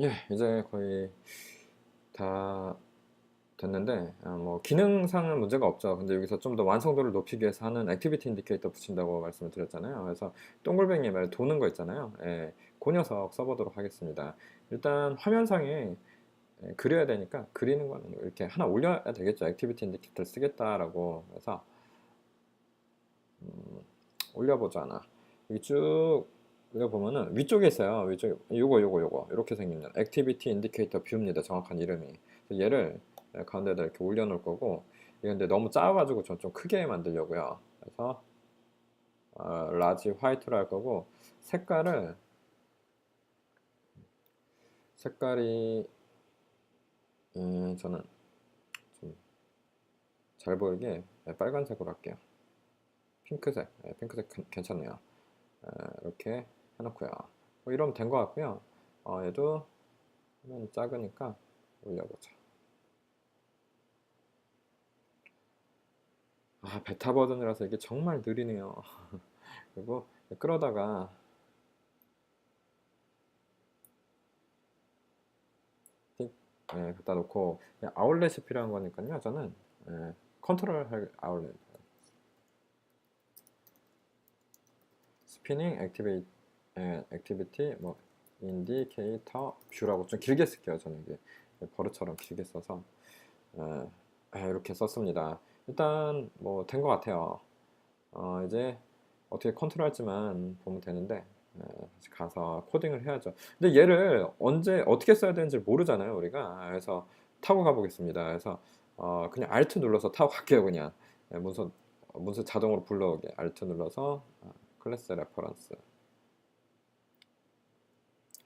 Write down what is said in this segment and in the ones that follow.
예, 이제 거의 다 됐는데 아, 뭐 기능상은 문제가 없죠. 근데 여기서 좀 더 완성도를 높이기 위해서 하는 액티비티 인디케이터 붙인다고 말씀을 드렸잖아요. 그래서 동글뱅이 말 도는 거 있잖아요. 예, 그 녀석 써보도록 하겠습니다. 일단 화면상에 예, 그려야 되니까 그리는 거는 이렇게 하나 올려야 되겠죠. 액티비티 인디케이터를 쓰겠다라고 해서 음, 올려보자 하나. 여기 쭉 여기 보면은 위쪽에 있어요. 위쪽에 요거 요거 요거 이렇게 생긴 액티비티 인디케이터 뷰입니다. 정확한 이름이. 얘를 가운데다 이렇게 올려놓을 거고 이게 근데 너무 작아가지고 전 좀 크게 만들려고요. 그래서 어, 라지 화이트로 할 거고 색깔을 색깔이 음, 저는 좀 잘 보이게 빨간색으로 할게요. 핑크색, 네, 핑크색 괜- 괜찮네요. 에, 이렇게 해놓고요. 뭐 이러면 된 것 같고요. 어, 얘도 화면이 작으니까 올려보자. 아, 베타 버전이라서 이게 정말 느리네요. 그리고 끌어다가 틱, 예, 갖다 놓고 아울렛이 필요한 거니까요. 저는 예, 컨트롤 할 아울렛. 스피닝 액티베이 예, 액티비티 뭐 인디케이터 뷰라고 좀 길게 쓸게요. 저는 이게 버릇처럼 길게 써서 예, 예, 이렇게 썼습니다. 일단 뭐 된 것 같아요. 어, 이제 어떻게 컨트롤할지만 보면 되는데 예, 다시 가서 코딩을 해야죠. 근데 얘를 언제 어떻게 써야 되는지 모르잖아요, 우리가. 그래서 타고 가보겠습니다. 그래서 어, 그냥 Alt 눌러서 타고 갈게요, 그냥. 예, 문서 문서 자동으로 불러오게 Alt 눌러서 아, 클래스 레퍼런스.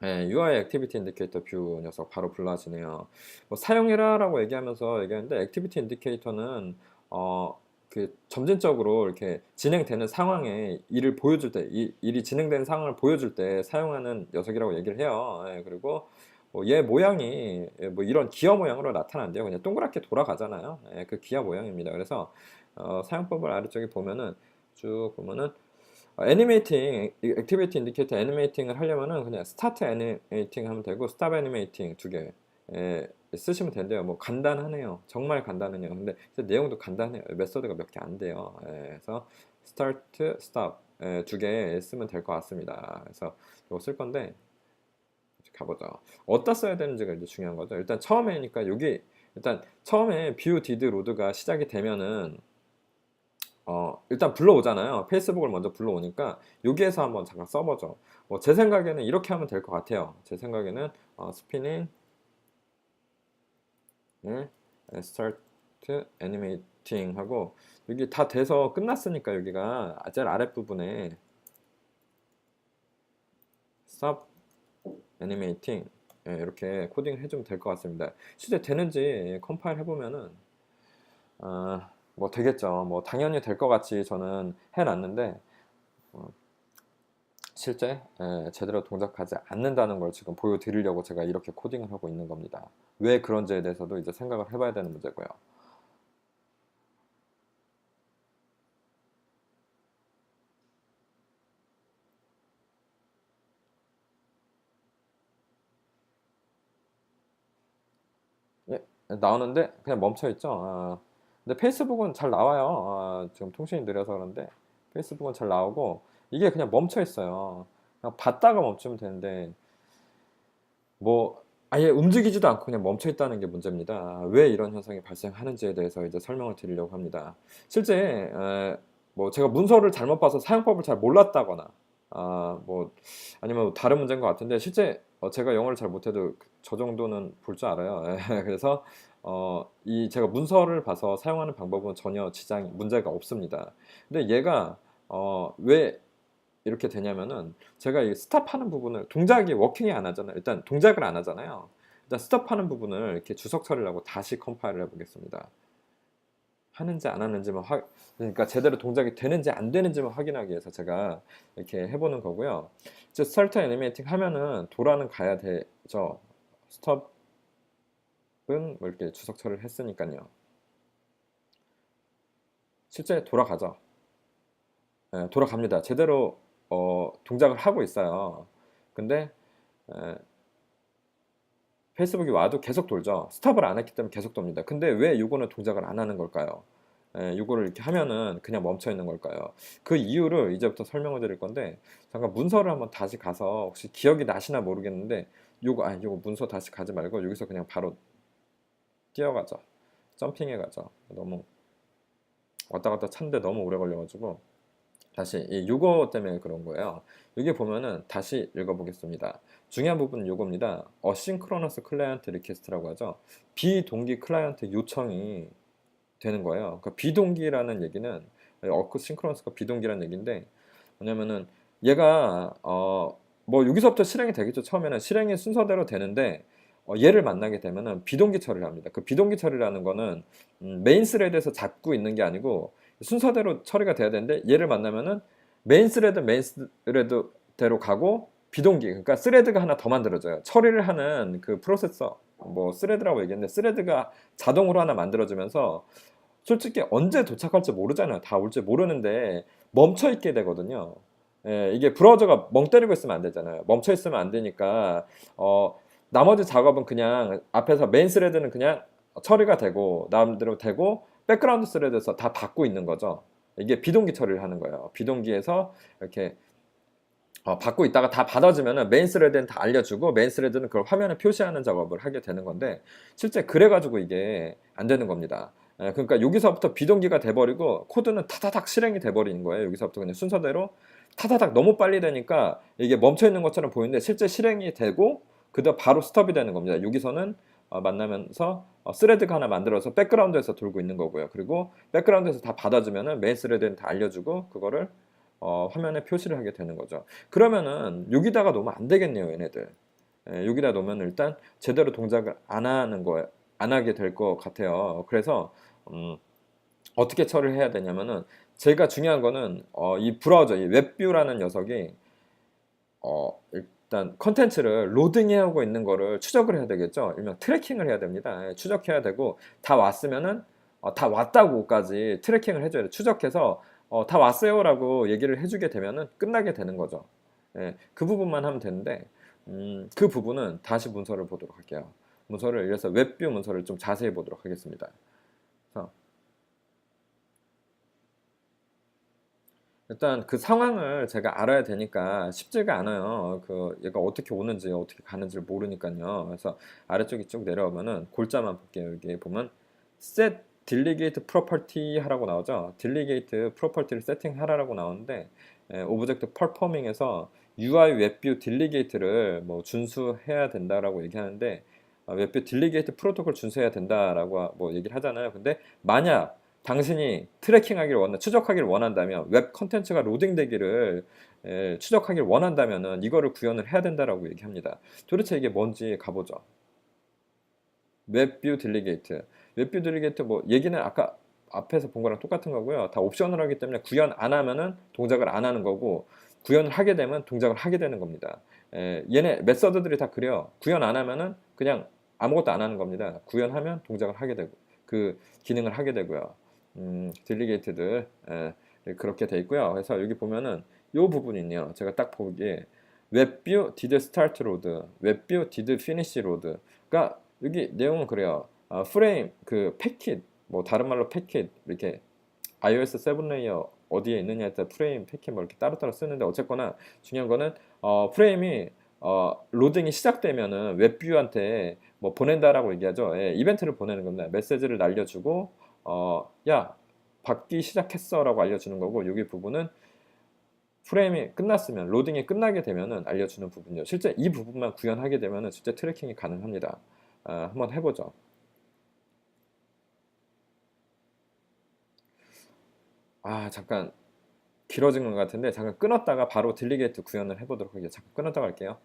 네, UI 액티비티 인디케이터 뷰 녀석 바로 불러지네요. 뭐 사용해라라고 얘기하면서 얘기하는데 액티비티 인디케이터는 어, 그 점진적으로 이렇게 진행되는 상황에 일을 보여줄 때, 이, 일이 진행되는 상황을 보여줄 때 사용하는 녀석이라고 얘기를 해요. 예, 그리고 뭐 얘 모양이 예, 뭐 이런 기어 모양으로 나타난대요. 그냥 동그랗게 돌아가잖아요. 예, 그 기어 모양입니다. 그래서 어, 사용법을 아래쪽에 보면은 쭉 보면은 어, 애니메이팅, 액티비티 인디케이터 애니메이팅을 하려면은 그냥 스타트 애니메이팅 하면 되고 스탑 애니메이팅 두 개. 예, 쓰시면 된대요. 뭐 간단하네요. 정말 간단해요. 근데 내용도 간단해요. 메소드가 몇 개 안 돼요. 예, 그래서 start, stop 예, 두개 쓰면 될 것 같습니다. 그래서 이거 쓸 건데 가보죠. 어디다 써야 되는지가 이제 중요한 거죠. 일단 처음에니까 여기 일단 처음에 view did load가 시작이 되면은 어, 일단 불러오잖아요. 페이스북을 먼저 불러오니까 여기에서 한번 잠깐 써보죠. 뭐 제 생각에는 이렇게 하면 될 것 같아요. 제 생각에는 어, 스피닝 네, start animating 하고 여기 다 돼서 끝났으니까 여기가 제일 아랫부분에 stop animating 예, 이렇게 코딩을 해주면 될 것 같습니다. 실제 되는지 컴파일 해보면은 어, 뭐 되겠죠. 뭐 당연히 될 것 같이 저는 해놨는데 어, 실제 예, 제대로 동작하지 않는다는 걸 지금 보여드리려고 제가 이렇게 코딩을 하고 있는 겁니다. 왜 그런지에 대해서도 이제 생각을 해봐야 되는 문제고요. 예, 나오는데 그냥 멈춰 있죠. 아, 근데 페이스북은 잘 나와요. 아, 지금 통신이 느려서 그런데 페이스북은 잘 나오고 이게 그냥 멈춰 있어요. 그냥 봤다가 멈추면 되는데 뭐 아예 움직이지도 않고 그냥 멈춰 있다는 게 문제입니다. 왜 이런 현상이 발생하는지에 대해서 이제 설명을 드리려고 합니다. 실제 에, 뭐 제가 문서를 잘못 봐서 사용법을 잘 몰랐다거나 아, 뭐 아니면 다른 문제인 것 같은데 실제 어, 제가 영어를 잘 못해도 저 정도는 볼 줄 알아요. 예, 그래서 어, 이 제가 문서를 봐서 사용하는 방법은 전혀 지장 문제가 없습니다. 근데 얘가 어, 왜 이렇게 되냐면은 제가 이 스탑하는 부분을 동작이 워킹이 안 하잖아요. 일단 동작을 안 하잖아요. 일단 스탑하는 부분을 이렇게 주석 처리를 하고 다시 컴파일을 해보겠습니다. 하는지 안 하는지만 확 그러니까 제대로 동작이 되는지 안 되는지만 확인하기 위해서 제가 이렇게 해보는 거고요. 이제 스타트 애니메이팅 하면은 돌아는 가야 되죠. 스톱 은뭐 이렇게 주석 처리를 했으니까요. 실제 돌아가죠. 예, 돌아갑니다. 제대로, 어, 예, 어, 동작을 하고 있어요. 근데, 에, 페이스북이 와도 계속 돌죠. 스탑을 안 했기 때문에 계속 돕니다. 근데 왜 이거는 동작을 안 하는 걸까요? 예, 이거를 이렇게 하면은 그냥 멈춰 있는 걸까요? 그 이유를 이제부터 설명을 드릴 건데 잠깐 문서를 한번 다시 가서 혹시 기억이 나시나 모르겠는데 요거 아 요거 문서 다시 가지 말고 여기서 그냥 바로 뛰어가죠. 점핑해 가죠. 너무 왔다 갔다 찬데 너무 오래 걸려가지고 다시 이 요거 때문에 그런 거예요. 여기 보면은 다시 읽어보겠습니다. 중요한 부분은 요겁니다. 어싱크로너스 클라이언트 리퀘스트라고 하죠. 비동기 클라이언트 요청이 되는 거예요. 그러니까 비동기라는 얘기는 어크 싱크로너스가 비동기라는 얘기인데 뭐냐면은 얘가 어 뭐 여기서부터 실행이 되겠죠. 처음에는 실행이 순서대로 되는데 어, 얘를 만나게 되면은 비동기 처리를 합니다. 그 비동기 처리라는 거는 음, 메인 스레드에서 잡고 있는 게 아니고 순서대로 처리가 돼야 되는데 얘를 만나면은 메인 스레드 메인 스레드대로 가고 비동기 그러니까 스레드가 하나 더 만들어져요. 처리를 하는 그 프로세서 뭐 스레드라고 얘기했는데 스레드가 자동으로 하나 만들어지면서 솔직히 언제 도착할지 모르잖아요. 다 올지 모르는데 멈춰 있게 되거든요. 예, 이게 브라우저가 멍 때리고 있으면 안 되잖아요. 멈춰 있으면 안 되니까 어, 나머지 작업은 그냥 앞에서 메인 스레드는 그냥 처리가 되고 나름대로 되고 백그라운드 스레드에서 다 받고 있는 거죠. 이게 비동기 처리를 하는 거예요. 비동기에서 이렇게 어, 받고 있다가 다 받아주면은 메인 스레드는 다 알려주고 메인 스레드는 그걸 화면에 표시하는 작업을 하게 되는 건데 실제 그래가지고 이게 안 되는 겁니다. 예, 그러니까 여기서부터 비동기가 돼버리고 코드는 타다닥 실행이 돼버리는 거예요. 여기서부터 그냥 순서대로 타다닥 너무 빨리 되니까 이게 멈춰 있는 것처럼 보이는데 실제 실행이 되고 그다음 바로 스톱이 되는 겁니다. 여기서는 어, 만나면서 어, 스레드가 하나 만들어서 백그라운드에서 돌고 있는 거고요. 그리고 백그라운드에서 다 받아주면은 메인 스레드는 다 알려주고 그거를 어, 화면에 표시를 하게 되는 거죠. 그러면은 여기다가 놓으면 안 되겠네요, 얘네들. 예, 여기다 놓으면 일단 제대로 동작을 안 하는 거예요. 안 하게 될 것 같아요. 그래서 음, 어떻게 처리를 해야 되냐면은 제가 중요한 거는 어, 이 브라우저, 이 웹뷰라는 녀석이 어, 일단 컨텐츠를 로딩해오고 있는 거를 추적을 해야 되겠죠. 일명 트래킹을 해야 됩니다. 예, 추적해야 되고 다 왔으면은 어, 다 왔다고까지 트래킹을 해줘야 돼. 추적해서 어, 다 왔어요라고 얘기를 해주게 되면은 끝나게 되는 거죠. 예, 그 부분만 하면 되는데 음, 그 부분은 다시 문서를 보도록 할게요. 문서를 이래서 웹뷰 문서를 좀 자세히 보도록 하겠습니다. 그래서 일단 그 상황을 제가 알아야 되니까 쉽지가 않아요. 그 얘가 어떻게 오는지 어떻게 가는지를 모르니까요. 그래서 아래쪽에 쭉 내려오면은 골자만 볼게요. 여기 보면 set delegate property 하라고 나오죠. delegate property를 세팅하라고 나오는데 에, 오브젝트 performing에서 UI 웹뷰 delegate를 뭐 준수해야 된다라고 얘기하는데 어, 웹뷰 딜리게이트 프로토콜 준수해야 된다라고 뭐 얘기를 하잖아요. 근데 만약 당신이 트래킹하기를 원한, 추적하기를 원한다면 웹 컨텐츠가 로딩되기를 에, 추적하기를 원한다면은 이거를 구현을 해야 된다라고 얘기합니다. 도대체 이게 뭔지 가보죠. 웹뷰 딜리게이트. 웹뷰 딜리게이트 뭐 얘기는 아까 앞에서 본 거랑 똑같은 거고요. 다 옵션을 하기 때문에 구현 안 하면은 동작을 안 하는 거고 구현을 하게 되면 동작을 하게 되는 겁니다. 에, 얘네 메서드들이 다 그래요. 구현 안 하면은 그냥 아무것도 안 하는 겁니다. 구현하면 동작을 하게 되고 그 기능을 하게 되고요. 음, 딜리게이트들 에, 그렇게 돼 있고요. 그래서 여기 보면은 이 부분이 있네요. 제가 딱 보기에 웹뷰 did start load, 웹뷰 did finish load. 그러니까 여기 내용은 그래요. 어, 프레임 그 패킷 뭐 다른 말로 패킷 이렇게 iOS 7 레이어 어디에 있느냐에 따라 프레임 패킷 뭐 이렇게 따로따로 쓰는데 어쨌거나 중요한 거는 어, 프레임이 어, 로딩이 시작되면은 웹뷰한테 뭐 보낸다라고 얘기하죠. 예, 이벤트를 보내는 겁니다. 메시지를 날려주고 어, 야 받기 시작했어라고 알려주는 거고 여기 부분은 프레임이 끝났으면 로딩이 끝나게 되면은 알려주는 부분이요. 실제 이 부분만 구현하게 되면은 실제 트래킹이 가능합니다. 아, 한번 해보죠. 아 잠깐 길어진 것 같은데 잠깐 끊었다가 바로 딜리게이트 구현을 해보도록 하겠습니다. 잠깐 끊었다가 할게요.